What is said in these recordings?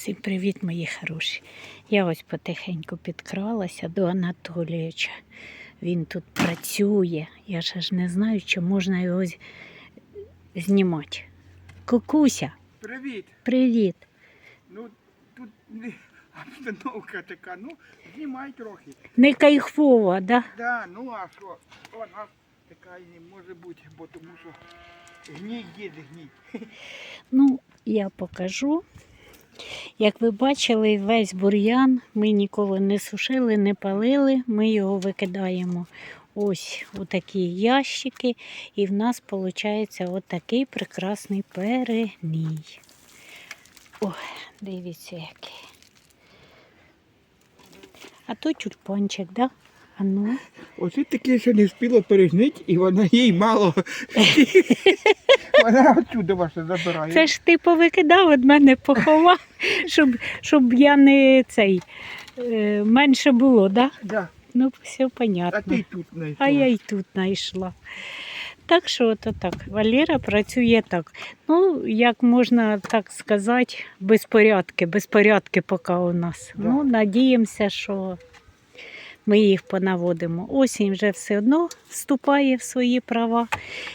Всім привіт, мої хороші. Я ось потихеньку підкралася до Анатолійовича. Він тут працює. Я ж аж не знаю, чи можна його знімати. Кукуся, Привіт. привіт. Ну тут не обстановка така, ну знімай трохи. Не кайфова, да? Да, ну а що? Вона така і не може бути, бо тому що гній є гній. Ну, я покажу. Як ви бачили, весь бур'ян ми ніколи не сушили, не палили. Ми його викидаємо ось у такі ящики, і в нас виходить отакий прекрасний перегній. Ой, дивіться який. А то тюльпанчик, да? А ну. Оце таке, що не встигла перегнити, і вона їй мало. Вона отсюди ваше забирає. Це ж ти повикидав від мене поховав, щоб, щоб я не цей е, менше було, да? Да. Ну, все А понятно. ти тут не А я й тут знайшла. Так що то так, Валера працює так. Ну, як можна так сказати, безпорядки, безпорядки поки у нас. Да. Ну, надіємося, що ми їх понаводимо. Осінь вже все одно вступає в свої права.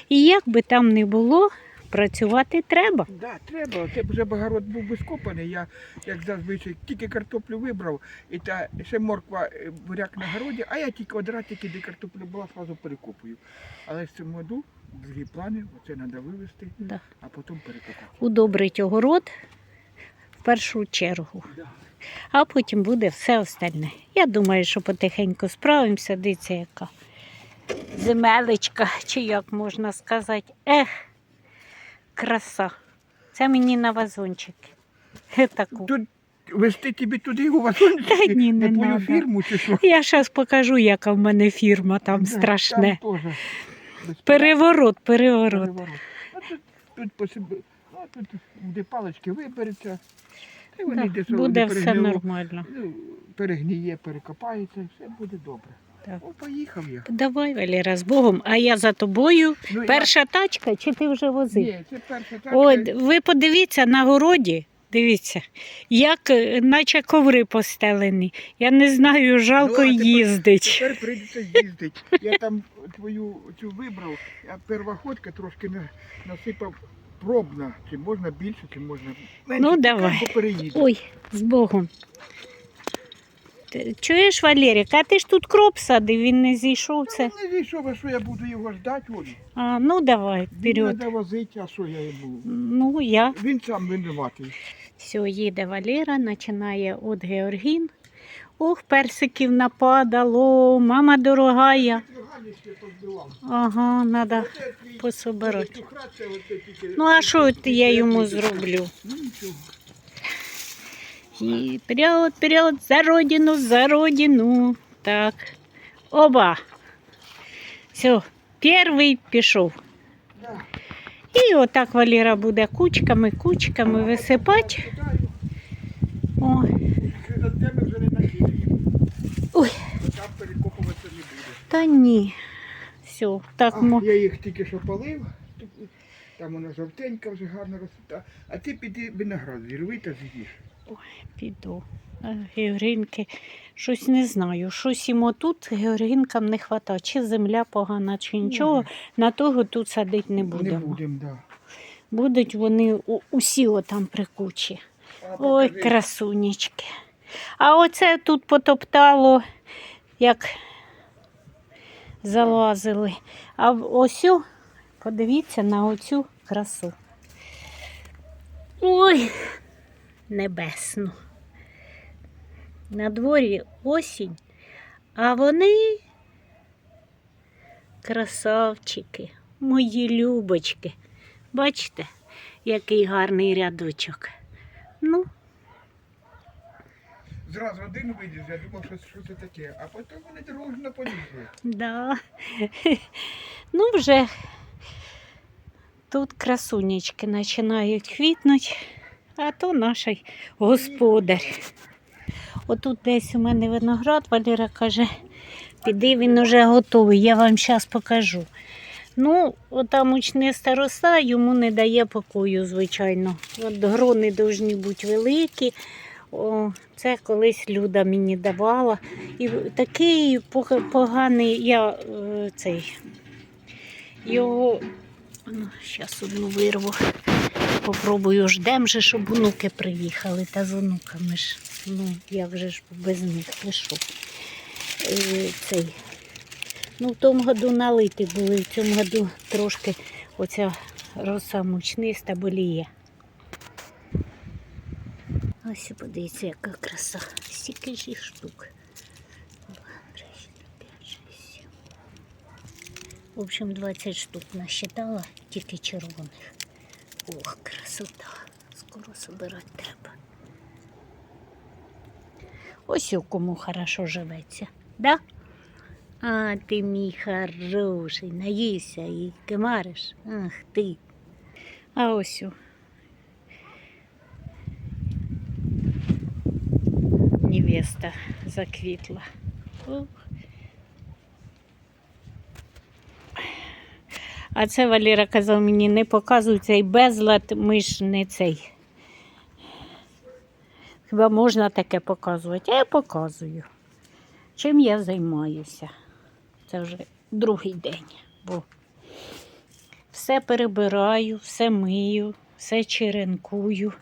І як би там не було, працювати треба. Да, треба. Це вже багород був би скопаний. Я, як зазвичай, тільки картоплю вибрав, і та ще морква е, буряк на городі, а я тільки одразу, де картопля була, одразу перекопую. Але в цьому году другі плани, оце треба вивезти, Да. а потім перекопати. Удобрить огород в першу чергу. Да. А потім буде все остальне. Я думаю, що потихеньку справимося. Дивіться, яка земелечка, чи як можна сказати. Ех, краса. Це мені на вазончики. Е, Таку. Тут вести тобі туди у вас Та ні, не твою надо. фірму чи що? Я зараз покажу, яка в мене фірма там Да, страшне. Там теж Переворот, переворот. переворот. А тут, тут, посиби, а тут де палички вибереться, і вони десь буде вони все нормально. Ну, перегніє, перекопається, і все буде добре. Так. О, поїхав я. Давай, Валера, з Богом, а я за тобою. Ну, я- Перша тачка, чи ти вже возив? Ні, це перша так. От, ви подивіться на городі, дивіться, як е, наче коври постелені. Я не знаю, жалко Ну, а тепер- їздить. Тепер прийдеться їздити. Я там твою цю вибрав, а перша ходка трошки на- насипав пробна. Чи можна більше, чи можна менше. Ну, давай. Ой, з Богом. Ти Чуєш, Валерік, а ти ж тут кроп садив, він не зійшов це. Та Не зійшов, а що я буду його ждати, Олі? А, ну давай, Він вперед. треба возити, а що я йому? Ну, я. Він сам винуватий. Все, їде Валера, починає от Георгін. Ох, персиків нападало, мама дорогая. Ага, треба пособирати. Ну, а що от я йому зроблю? Ну нічого. І вперед, вперед, за родину, за родину. Так. Оба. Все, перший пішов. Да. І отак Валера буде кучками, кучками висипати. Та ні. Все, так А, мо. я їх тільки що полив. Там вона жовтенька вже гарно росте. А ти піди виноград зірви та з'їж. Піду. А, Георгінки, щось не знаю. Щось йому тут Георгінкам не вистачає. Чи земля погана, чи нічого. На того тут садити не будемо. Не будемо. да. Будуть вони усі отам при кучі. А Ой, красунечки. А оце тут потоптало, як залазили. А ось, подивіться на оцю красу. Ой, небесну. На дворі осінь, а вони красавчики, мої любочки. Бачите, який гарний рядочок. Ну, Зразу один вийдеш, я думав, що, що це таке, а потім вони дружно полізли. да. Ну, вже тут красунечки починають квітнути, а то наш господар. Отут десь у мене виноград, Валера каже, піди, він уже готовий, я вам зараз покажу. Ну, ота мучниста роса йому не дає покою, звичайно. От грони повинні бути великі. О, це колись Люда мені давала. І такий поганий я е, цей його. Ну, зараз одну вирву. Попробую ждем же, щоб онуки приїхали. Та з онуками ж. Ну, як же ж без них пишу. Е, цей. Ну, в тому году налиті були, в цьому году трошки оця роса мучниста боліє. Ось подивіться, яка краса. Стільки ж їх штук. В общем, 20 штук насчитала, тільки червоних. Ох, красота. Скоро собирати треба. Ось у кому хорошо живеться. Да? А, ти мій хороший, наївся і кимариш. Ах ти. А ось. о. Невеста заквітла. А це Валера казав мені, не показуй цей безлад, ми ж не цей. Хіба можна таке показувати? А я показую. Чим я займаюся? Це вже другий день, бо все перебираю, все мию, все черенкую.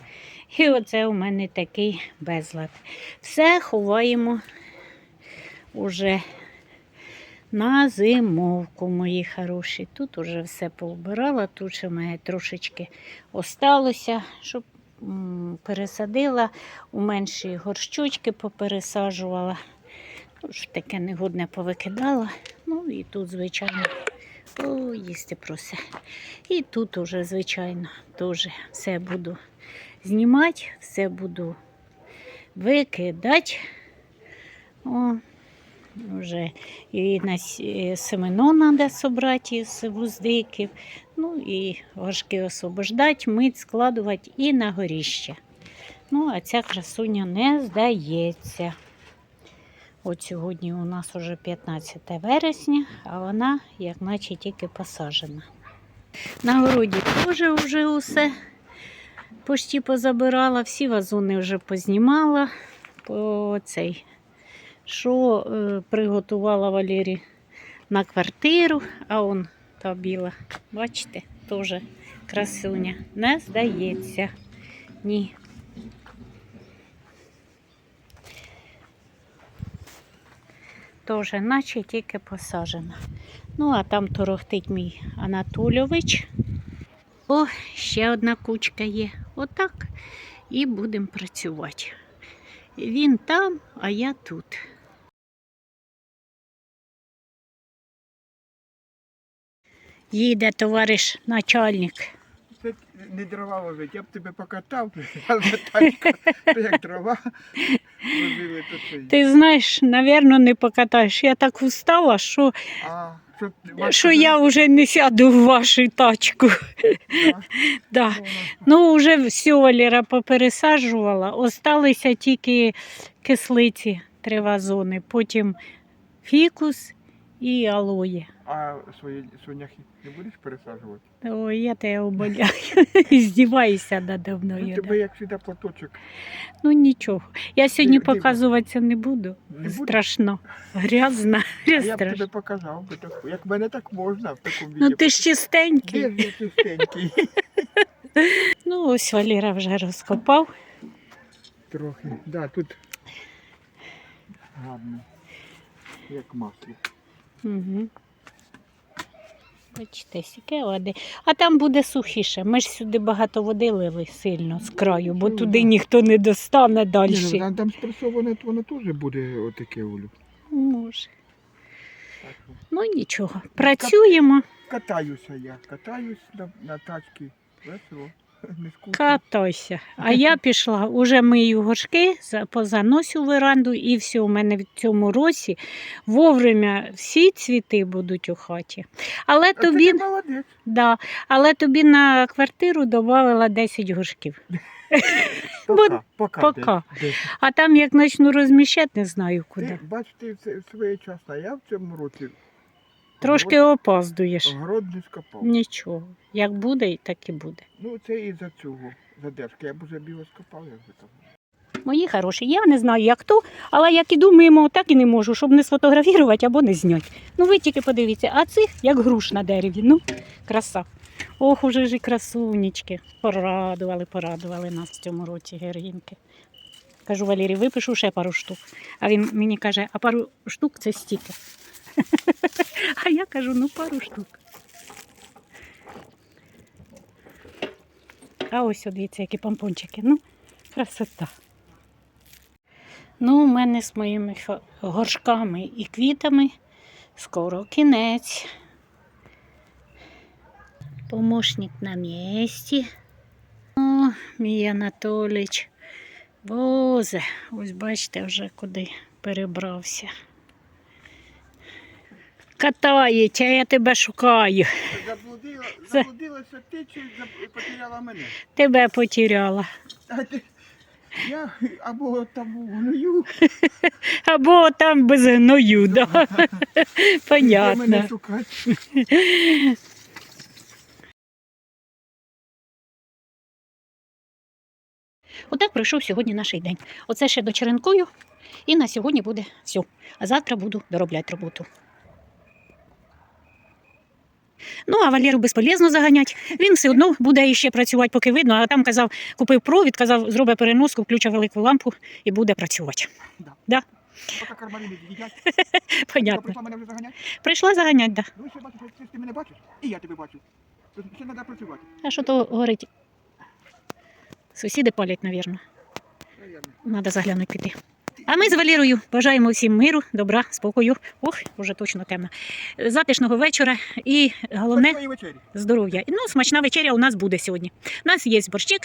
І оце у мене такий безлад. Все ховаємо уже на зимовку, мої хороші. Тут уже все поубирала, тут ще в мене трошечки осталося, щоб пересадила, у менші горщочки попересаджувала. Ну, ж таке негодне повикидала. Ну і тут, звичайно, о, їсти просе. І тут уже, звичайно, теж все буду знімати, все буду викидати. О, вже і на семено треба зібрати із вуздиків. Ну і горшки освобождати, мить, складувати і на горіще. Ну, а ця красуня не здається. От сьогодні у нас уже 15 вересня, а вона, як наче, тільки посаджена. На городі теж вже усе почти позабирала, всі вазони вже познімала. По цей, що е, приготувала Валері на квартиру, а он та біла, бачите, теж красуня. Не здається. Ні. Теж наче тільки посаджена. Ну, а там торохтить мій Анатольович. О, ще одна кучка є. Отак. І будемо працювати. Він там, а я тут. Їде товариш начальник. Це не дрова возить, я б тебе покатав, але тачка, це як дрова возили, то це. Ти знаєш, напевно, не покатаєш. Я так устала, що, А, що, я вже не сяду в вашу тачку. Да. Ну, вже все Валера попересаджувала. Осталися тільки кислиці три вазони, потім фікус і алоє. А свої соняхи не будеш пересаджувати? Ой, я тебе оболяю. Здіваюся надо Ну, мною. тебе да. як завжди платочок. Ну нічого. Я сьогодні диви. показуватися не буду. Не будеш? Страшно. Грязна. Я б тебе показав, би так, як мене так можна в такому. Ну ти ж чистенький. Де ж я чистенький? Ну, ось Валера вже розкопав. Трохи. Да, тут гарно. Як масло. Угу. Бачите, сіке води. А там буде сухіше. Ми ж сюди багато води лили сильно з краю, бо Ну, туди ніхто не достане далі. ну, там, спресоване, то воно теж буде отаке, Олю. Може. Так Ну нічого. Працюємо, Катаюся я, катаюсь на, на тачці. Весело. Катайся. А я пішла, уже мию горшки, за- позаносю веранду і все. У мене в цьому році вовремя всі цвіти будуть у хаті. Але А тобі, ти молодець. да, але тобі на квартиру додавала 10 горшків. Пока, пока. пока. А там як почну розміщати, не знаю куди. Ти, бач, ти це своєчасно. Я в цьому році Трошки опаздуєш. Огород не скопав. Нічого. Як буде, так і буде. Ну, це і за цього задержки. Я б уже біло скопав, як би там. Мої хороші, я не знаю, як то, але як іду мимо, так і не можу, щоб не сфотографувати або не зняти. Ну ви тільки подивіться, а цих як груш на дереві. Ну, краса. Ох, уже ж і красунечки. Порадували, порадували нас в цьому році героїнки. Кажу, Валерій, випишу ще пару штук. А він мені каже, а пару штук це стільки. А я кажу, ну пару штук. А ось, дивіться, які помпончики. Ну, красота. Ну, у мене з моїми горшками і квітами скоро кінець. Помощник на місці. О, мій Анатоліч. Бозе, ось бачите, вже куди перебрався. Катається, я тебе шукаю. Заблудила, заблудилася ти чи потеряла мене? Тебе потеряла. А ти- Я або там у гною, Або там без гною, да. мене Понятно. шукати. Отак пройшов сьогодні наш день. Оце ще дочеренкую, і на сьогодні буде все. А завтра буду доробляти роботу. Ну, а Валеру безполезно заганяти. Він все одно буде іще працювати, поки видно. А там казав, купив провід, казав, зробить переноску, включить велику лампу і буде працювати. Поки кармаліни їдять. Понятно. прийшла мене вже заганяти? Прийшла заганяти, да. Ну, ще бачиш, що ти мене бачиш, і я тебе бачу. Тут Ще треба працювати. А що то горить? Сусіди палять. Наверно. Треба заглянути піти. А ми з Валерою бажаємо всім миру, добра, спокою. Ох, вже точно темно. Затишного вечора і головне здоров'я. Ну, смачна вечеря у нас буде сьогодні. У нас є борщик,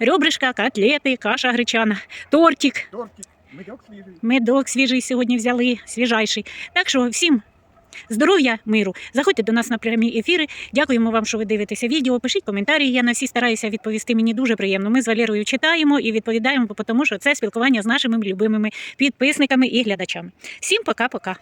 ребришка, котлети, каша гречана, тортик, Тортик, медок свіжий. медок свіжий сьогодні взяли, свіжайший. Так що всім здоров'я, миру. Заходьте до нас на прямі ефіри. Дякуємо вам, що ви дивитеся відео. Пишіть коментарі. Я на всі стараюся відповісти. Мені дуже приємно. Ми з Валерою читаємо і відповідаємо, тому що це спілкування з нашими любимими підписниками і глядачами. Всім пока-пока.